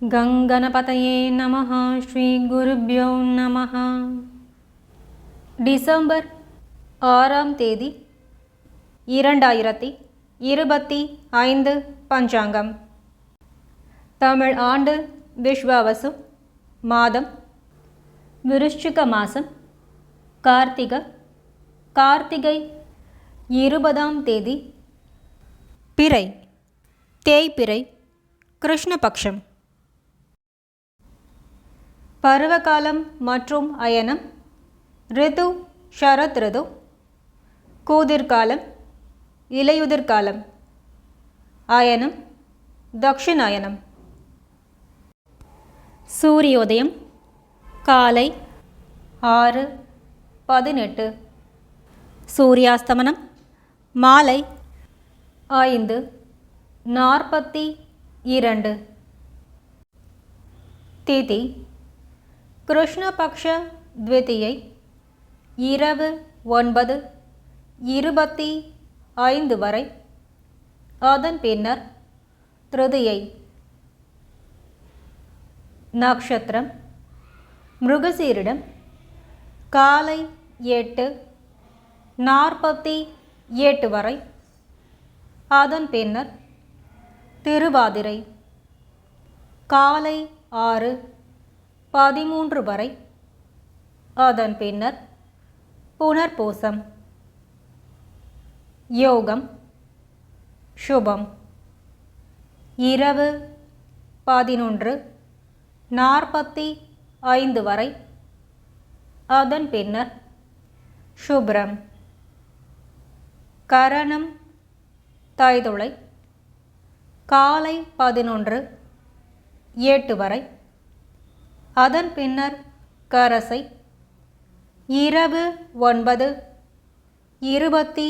கங்கணபதையே நம ஸ்ரீ குருப்யோ நம டிசம்பர் ஆறாம் தேதி இரண்டாயிரத்தி இருபத்தி ஐந்து பஞ்சாங்கம் தமிழ் ஆண்டு விஸ்வாவசு மாதம் விருஷ்சிக மாதம் கார்த்திக கார்த்திகை இருபதாம் தேதி பிறை தேய்பிறை கிருஷ்ணபக்ஷம் பருவகாலம் மற்றும் அயனம். ரிது ஷரத் ரிது. கூதிர்காலம் இலையுதிர்காலம். அயனம் தக்ஷிணாயனம். சூரியோதயம் காலை ஆறு பதினெட்டு. சூரியாஸ்தமனம் மாலை ஐந்து நாற்பத்தி இரண்டு. திதி கிருஷ்ணபக்ஷ த்விதியை இரவு ஒன்பது இருபத்தி ஐந்து வரை. அதன் பின்னர் திருதியை நக்ஷத்திரம் மிருகசீரிடம் காலை எட்டு நாற்பத்தி எட்டு வரை. அதன் பின்னர் திருவாதிரை காலை ஆறு பதிமூன்று வரை. அதன் பின்னர் புனர்பூசம் யோகம். சுபம். இரவு பதினொன்று நாற்பத்தி ஐந்து வரை. அதன் பின்னர் சுப்ரம். கரணம் தைதுளை. காலை பதினொன்று எட்டு வரை. அதன் பின்னர் கரசை இரவு ஒன்பது இருபத்தி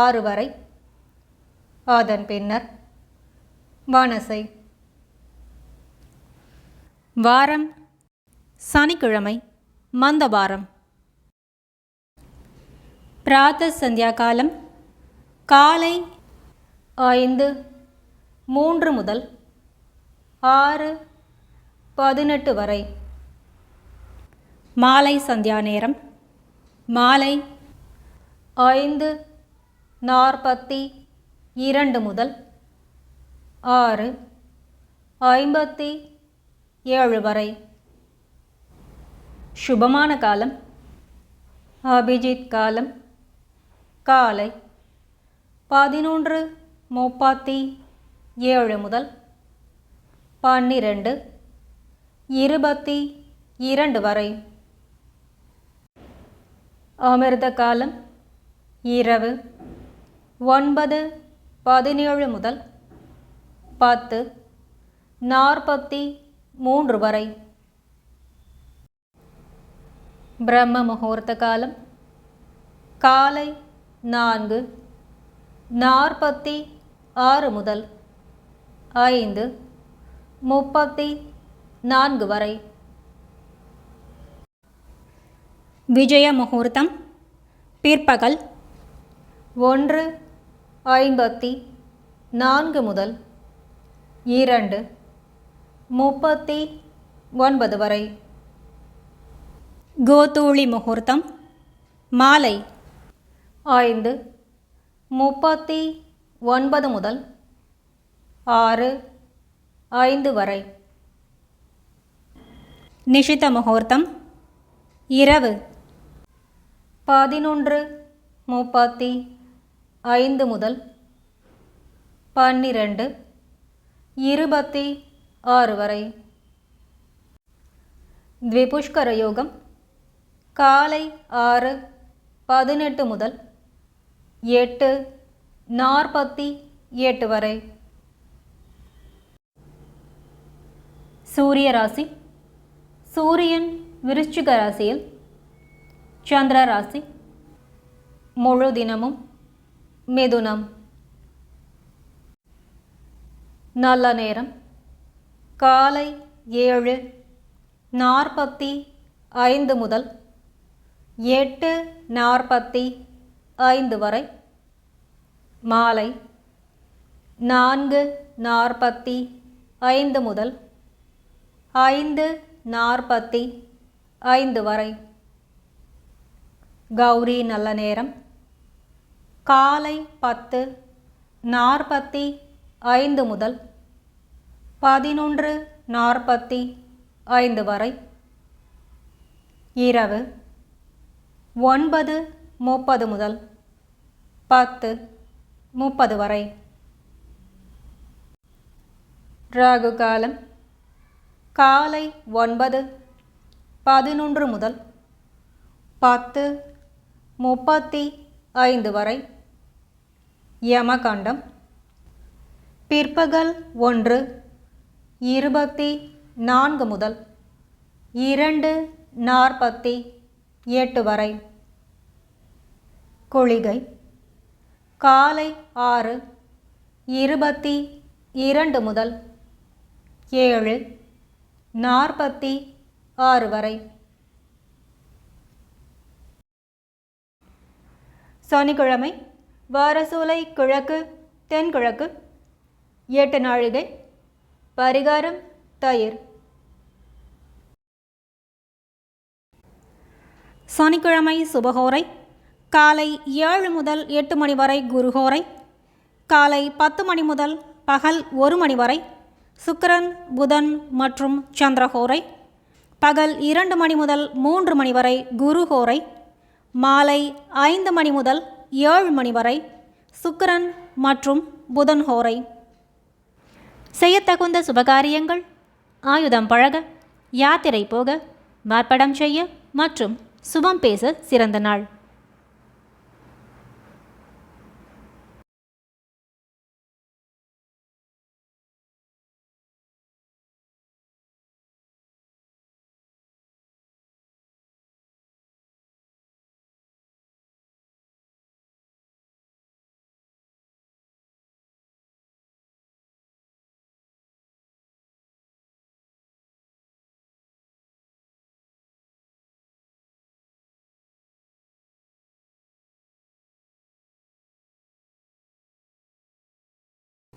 ஆறு வரை. அதன் பின்னர் வனசை. வாரம் சனிக்கிழமை மந்தவாரம் பிராத்த சந்தியா காலம் காலை ஐந்து மூன்று முதல் ஆறு பதினெட்டு வரை. மாலை சந்தியா நேரம். மாலை ஐந்து நாற்பத்தி இரண்டு முதல் ஆறு ஐம்பத்தி ஏழு வரை. சுபமான காலம். அபிஜித் காலம். காலை பதினொன்று முப்பத்தி ஏழு முதல் பன்னிரெண்டு இருபத்தி இரண்டு வரை. அமிர்த காலம் இரவு ஒன்பது பதினேழு முதல் பத்து நாற்பத்தி மூன்று வரை. பிரம்ம முகூர்த்த காலம் காலை நான்கு நாற்பத்தி ஆறு முதல் ஐந்து முப்பத்தி நான்கு வரை. விஜய முகூர்த்தம் பிற்பகல் ஒன்று ஐம்பத்தி நான்கு முதல் இரண்டு முப்பத்தி ஒன்பது வரை. கோதூளி முகூர்த்தம் மாலை ஐந்து முப்பத்தி ஒன்பது முதல் ஆறு ஐந்து வரை. நிஷித முகூர்த்தம். இரவு. பதினொன்று முப்பத்தி ஐந்து முதல் பன்னிரண்டு இருபத்தி ஆறு வரை. த்விபுஷ்கர யோகம். காலை ஆறு பதினெட்டு முதல் எட்டு நாற்பத்தி எட்டு வரை. சூரிய ராசி. சூரியன் விருச்சிக ராசியில் சந்திர ராசி முழு தினமும் மிதுனம். நல்ல நேரம். காலை ஏழு நாற்பத்தி ஐந்து முதல் எட்டு நாற்பத்தி ஐந்து வரை. மாலை நான்கு நாற்பத்தி ஐந்து முதல் ஐந்து நாற்பத்தி ஐந்து வரை. கௌரி நல்ல நேரம். காலை பத்து நாற்பத்தி ஐந்து முதல் பதினொன்று நாற்பத்தி ஐந்து வரை. இரவு ஒன்பது முப்பது முதல் பத்து முப்பது வரை. ராகு காலம். காலை ஒன்பது பதினொன்று முதல் பத்து முப்பத்தி ஐந்து வரை. யமகண்டம். பிற்பகல் ஒன்று இருபத்தி நான்கு முதல் இரண்டு நாற்பத்தி எட்டு வரை. கொளிகை. காலை ஆறு இருபத்தி இரண்டு முதல் ஏழு நாற்பத்தி ஆறு வரை. சனிக்கிழமை வாரசூலை கிழக்கு தென்கிழக்கு எட்டு நாழிகை பரிகாரம் தயிர். சனிக்கிழமை சுபகோரை காலை ஏழு முதல் எட்டு மணி வரை குருகோரை காலை பத்து மணி முதல் பகல் ஒரு மணி வரை சுக்கரன் புதன் மற்றும் சந்திரஹோரை. பகல் இரண்டு மணி முதல் மூன்று மணி வரை குருஹோரை. மாலை ஐந்து மணி முதல் ஏழு மணி வரை சுக்கரன் மற்றும் புதன் ஹோரை செய்யத்தகுந்த சுபகாரியங்கள் ஆயுதம் பழக யாத்திரை போக மார்ப்படம் செய்ய மற்றும் சுபம் பேச சிறந்த நாள்.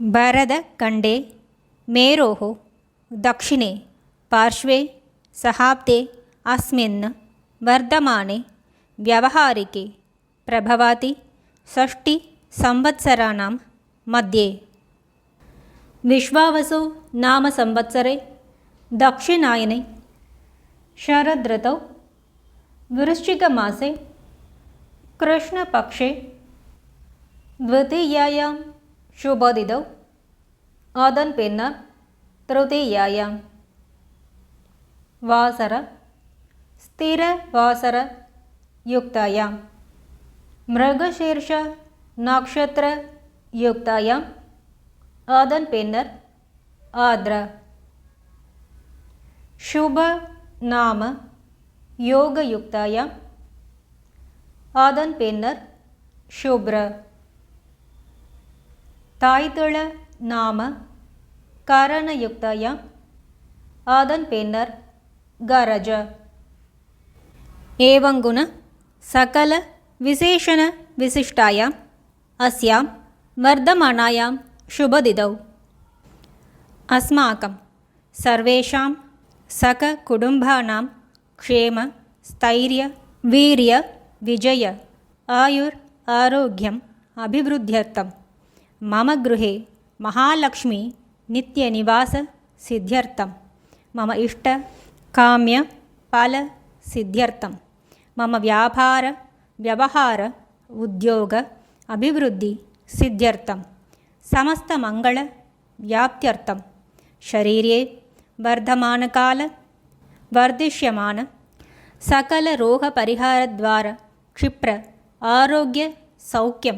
भरतखण्डे मेरोः दक्षिणे पार्श्वे सहाब्दे अस्मिन् वर्धमाने व्यवहारिके प्रभवति षष्टिसंवत्सराणां मध्ये विश्वावसु नाम संवत्सरे दक्षिणायने शरदृतौ वृश्चिकमासे कृष्णपक्षे द्वितीयायां ಶೋಭಾದಿದೌ ಆದನ್ तृतीयायां वासर ವಾಸರ ಸ್ಥಿರ ವಾಸರ ಯುಕ್ತಾಯ ಮೃಗಶೀರ್ಷ ನಕ್ಷತ್ರ ಯುಕ್ತಾಯ ಆದನ್ ಪೆನ್ನರ್ ಆದ್ರ தாய்தள நாம கரணயுக்தாயாம் அதன் பின்னர் கரஜ एवङ्गुण सकल विशेषण विशिष्टायाम् अस्यां वर्धमानायां शुभदिदौ अस्माकं सर्वेषां सककुटुम्बानां क्षेम स्थैर्य वीर्य विजय आयुर् आरोग्यम् अभिवृद्ध्यर्थं मम गृहे महालक्ष्मी नित्यनिवाससिद्ध्यर्थं मम इष्ट काम्य फल सिद्ध्यर्थं मम व्यापार व्यवहार उद्योग अभिवृद्धि सिद्ध्यर्थं समस्तमङ्गल व्याप्त्यर्थं शरीरे वर्धमानकाल वर्धिष्यमान सकलरोगपरिहारद्वारा क्षिप्र आरोग्यसौख्यं